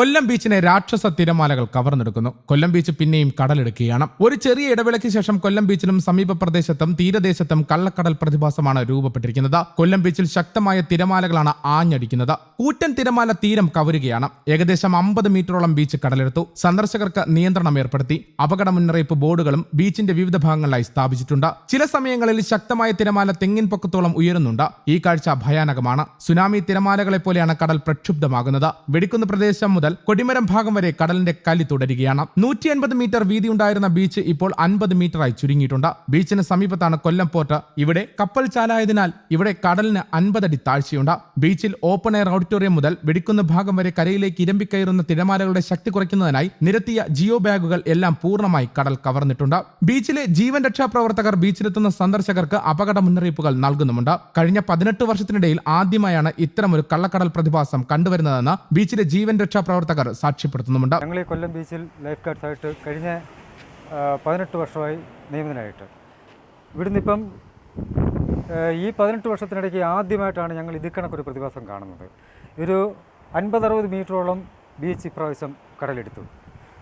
കൊല്ലം ബീച്ചിനെ രാക്ഷസ തിരമാലകൾ കവർന്നെടുക്കുന്നു. കൊല്ലം ബീച്ച് പിന്നെയും കടലെടുക്കുകയാണ്. ഒരു ചെറിയ ഇടവേളയ്ക്ക് ശേഷം കൊല്ലം ബീച്ചിലും സമീപ പ്രദേശത്തും തീരദേശത്തും കള്ളക്കടൽ പ്രതിഭാസമാണ് രൂപപ്പെട്ടിരിക്കുന്നത്. കൊല്ലം ബീച്ചിൽ ശക്തമായ തിരമാലകളാണ് ആഞ്ഞടിക്കുന്നത്. കൂറ്റൻ തിരമാല തീരം കവരുകയാണ്. ഏകദേശം അമ്പത് മീറ്ററോളം ബീച്ച് കടലെടുത്തു. സന്ദർശകർക്ക് നിയന്ത്രണം ഏർപ്പെടുത്തി. അപകട മുന്നറിയിപ്പ് ബോർഡുകളും ബീച്ചിന്റെ വിവിധ ഭാഗങ്ങളിലായി സ്ഥാപിച്ചിട്ടുണ്ട്. ചില സമയങ്ങളിൽ ശക്തമായ തിരമാല തെങ്ങിൻ പൊക്കത്തോളം ഉയരുന്നുണ്ട്. ഈ കാഴ്ച ഭയാനകമാണ്. സുനാമി തിരമാലകളെ പോലെയാണ് കടൽ പ്രക്ഷുബ്ധമാകുന്നത്. വെടിക്കുന്ന പ്രദേശം മുതൽ കൊടിമരം ഭാഗം വരെ കടലിന്റെ കലി തുടരുകയാണ്. നൂറ്റി അൻപത് മീറ്റർ വീതി ഉണ്ടായിരുന്ന ബീച്ച് ഇപ്പോൾ അൻപത് മീറ്ററായി ചുരുങ്ങിയിട്ടുണ്ട്. ബീച്ചിന് സമീപത്താണ് കൊല്ലം പോർട്ട് ഇവിടെ കപ്പൽ ചാലായതിനാൽ ഇവിടെ കടലിന് അൻപതടി താഴ്ചയുണ്ട്. ബീച്ചിൽ ഓപ്പൺ എയർ ഓഡിറ്റോറിയം മുതൽ വെടിക്കുന്ന ഭാഗം വരെ കരയിലേക്ക് ഇരമ്പിക്കയറുന്ന തിരമാലകളുടെ ശക്തി കുറയ്ക്കുന്നതിനായി നിരത്തിയ ജിയോ ബാഗുകൾ എല്ലാം പൂർണമായി കടൽ കവർന്നിട്ടുണ്ട്. ബീച്ചിലെ ജീവൻ രക്ഷാ പ്രവർത്തകർ ബീച്ചിലെത്തുന്ന സന്ദർശകർക്ക് അപകട മുന്നറിയിപ്പുകൾ നൽകുന്നുമുണ്ട്. കഴിഞ്ഞ പതിനെട്ട് വർഷത്തിനിടയിൽ ആദ്യമായാണ് ഇത്തരമൊരു കള്ളക്കടൽ പ്രതിഭാസം കണ്ടുവരുന്നതെന്ന് ബീച്ചിലെ ജീവൻ രക്ഷാ പ്രവർത്തകർ സാക്ഷ്യപ്പെടുത്തുന്നുമുണ്ട്. ഞങ്ങൾ ഈ കൊല്ലം ബീച്ചിൽ ലൈഫ് ഗാർഡ്സായിട്ട് കഴിഞ്ഞ പതിനെട്ട് വർഷമായി നിയമിതനായിട്ട് ഇവിടുന്ന് ഇപ്പം ഈ പതിനെട്ട് വർഷത്തിനിടയ്ക്ക് ആദ്യമായിട്ടാണ് ഞങ്ങൾ ഇത് കണക്കൊരു പ്രതിഭാസം കാണുന്നത്. ഒരു അൻപതറുപത് മീറ്ററോളം ബീച്ച് ഇപ്രാവശ്യം കടലെടുത്തു.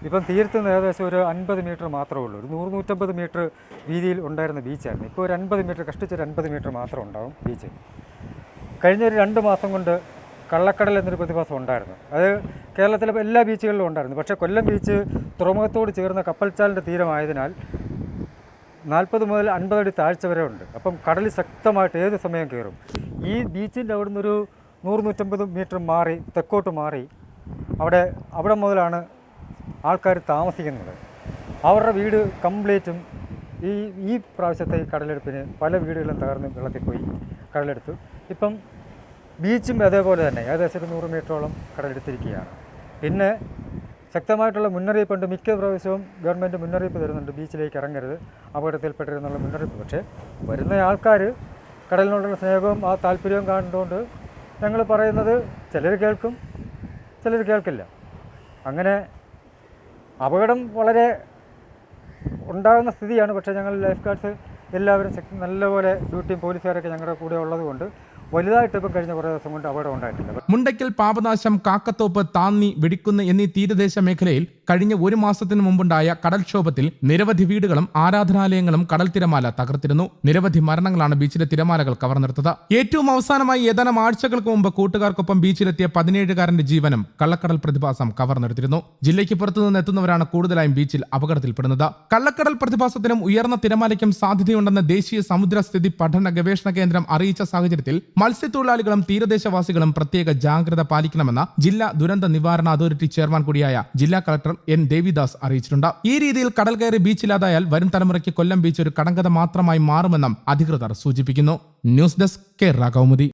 ഇപ്പം തീർത്തുന്ന ഏകദേശം ഒരു അൻപത് മീറ്റർ മാത്രമേ ഉള്ളൂ. ഒരു നൂറ് നൂറ്റമ്പത് മീറ്റർ വീതിയിൽ ഉണ്ടായിരുന്ന ബീച്ചായിരുന്നു ഇപ്പോൾ ഒരു അൻപത് മീറ്റർ കഷ്ടിച്ചൊരു അൻപത് മീറ്റർ മാത്രം ഉണ്ടാവും ബീച്ച് കഴിഞ്ഞ ഒരു രണ്ട് മാസം കൊണ്ട് കള്ളക്കടൽ എന്നൊരു പ്രതിഭാസം ഉണ്ടായിരുന്നു. അത് കേരളത്തിലെ എല്ലാ ബീച്ചുകളിലും ഉണ്ടായിരുന്നു. പക്ഷേ കൊല്ലം ബീച്ച് തുറമുഖത്തോട് ചേർന്ന കപ്പൽച്ചാലിന്റെ തീരമായതിനാൽ നാൽപ്പത് മുതൽ അൻപത് അടി താഴ്ച വരെ ഉണ്ട്. അപ്പം കടൽ ശക്തമായിട്ട് ഏത് സമയം കയറും? ഈ ബീച്ചിന്റെ അവിടെ നിന്നൊരു നൂറ് നൂറ്റമ്പത് മീറ്റർ മാറി തെക്കോട്ട് മാറി അവിടെ അവിടെ മുതലാണ് ആൾക്കാർ താമസിക്കുന്നത്. അവരുടെ വീട് കംപ്ലീറ്റും ഈ ഈ പ്രാവശ്യത്തെ കടലെടുപ്പിന് പല വീടുകളും തകർന്ന് വെള്ളത്തിൽ പോയി കടലെടുത്തു. ഇപ്പം ബീച്ചും അതേപോലെ തന്നെ ഏകദേശം ഒരു നൂറ് മീറ്ററോളം കടലെടുത്തിരിക്കുകയാണ്. പിന്നെ ശക്തമായിട്ടുള്ള മുന്നറിയിപ്പുണ്ട് മിക്ക പ്രാവശ്യവും ഗവൺമെന്റ് മുന്നറിയിപ്പ് തരുന്നുണ്ട്. ബീച്ചിലേക്ക് ഇറങ്ങരുത്. അപകടത്തിൽപ്പെട്ടിരുന്നുള്ള മുന്നറിയിപ്പ്. പക്ഷേ വരുന്ന ആൾക്കാർ കടലിനോടുള്ള സ്നേഹവും ആ താല്പര്യവും കാണുന്നതുകൊണ്ട് ഞങ്ങൾ പറയുന്നത് ചിലർ കേൾക്കും ചിലർ കേൾക്കില്ല. അങ്ങനെ അപകടം വളരെ ഉണ്ടാകുന്ന സ്ഥിതിയാണ്. പക്ഷേ ഞങ്ങൾ ലൈഫ് ഗാർഡ്സ് എല്ലാവരും നല്ലപോലെ ഡ്യൂട്ടിയും പോലീസുകാരൊക്കെ ഞങ്ങളുടെ കൂടെ ഉള്ളതുകൊണ്ട് വലുതായിട്ട് ഇപ്പം കഴിഞ്ഞ കുറേ ദിവസം കൊണ്ട് അപകടം ഉണ്ടായിട്ടില്ല. മുണ്ടയ്ക്കൽ പാപനാശം കാക്കത്തോപ്പ് താന്നി വെടിക്കുന്ന് എന്നീ തീരദേശ മേഖലയിൽ കഴിഞ്ഞ ഒരു മാസത്തിന് മുമ്പുണ്ടായ കടൽക്ഷോഭത്തിൽ നിരവധി വീടുകളും ആരാധനാലയങ്ങളും കടൽ തിരമാല തകർത്തിരുന്നു. നിരവധി മരണങ്ങളാണ് ബീച്ചിലെ തിരമാലകൾ കവർന്നെടുത്തത് ഏറ്റവും അവസാനമായി ഏതാനും ആഴ്ചകൾക്ക് മുമ്പ് കൂട്ടുകാർക്കൊപ്പം ബീച്ചിലെത്തിയ പതിനേഴുകാരന്റെ ജീവനും കള്ളക്കടൽ പ്രതിഭാസം കവർന്നെടുത്തിരുന്നു ജില്ലയ്ക്ക് പുറത്തുനിന്ന് എത്തുന്നവരാണ് കൂടുതലായും ബീച്ചിൽ അപകടത്തിൽപ്പെടുന്നത്. കള്ളക്കടൽ പ്രതിഭാസത്തിനും ഉയർന്ന തിരമാലയ്ക്കും സാധ്യതയുണ്ടെന്ന് ദേശീയ സമുദ്രസ്ഥിതി പഠന ഗവേഷണ കേന്ദ്രം അറിയിച്ച സാഹചര്യത്തിൽ മത്സ്യത്തൊഴിലാളികളും തീരദേശവാസികളും പ്രത്യേക ജാഗ്രത പാലിക്കണമെന്ന് ജില്ലാ ദുരന്ത നിവാരണ അതോറിറ്റി ചെയർമാൻ കൂടിയായ ജില്ലാ കളക്ടർ എൻ ദേവിദാസ് അറിയിച്ചിട്ടുണ്ട്. ഈ രീതിയിൽ കടൽ കയറി ബീച്ചില്ലാതായാൽ വരും തലമുറയ്ക്ക് കൊല്ലം ബീച്ച് ഒരു കടങ്കഥ മാത്രമായി മാറുമെന്നും അധികൃതർ സൂചിപ്പിക്കുന്നു. News desk Kerala Kaumudi.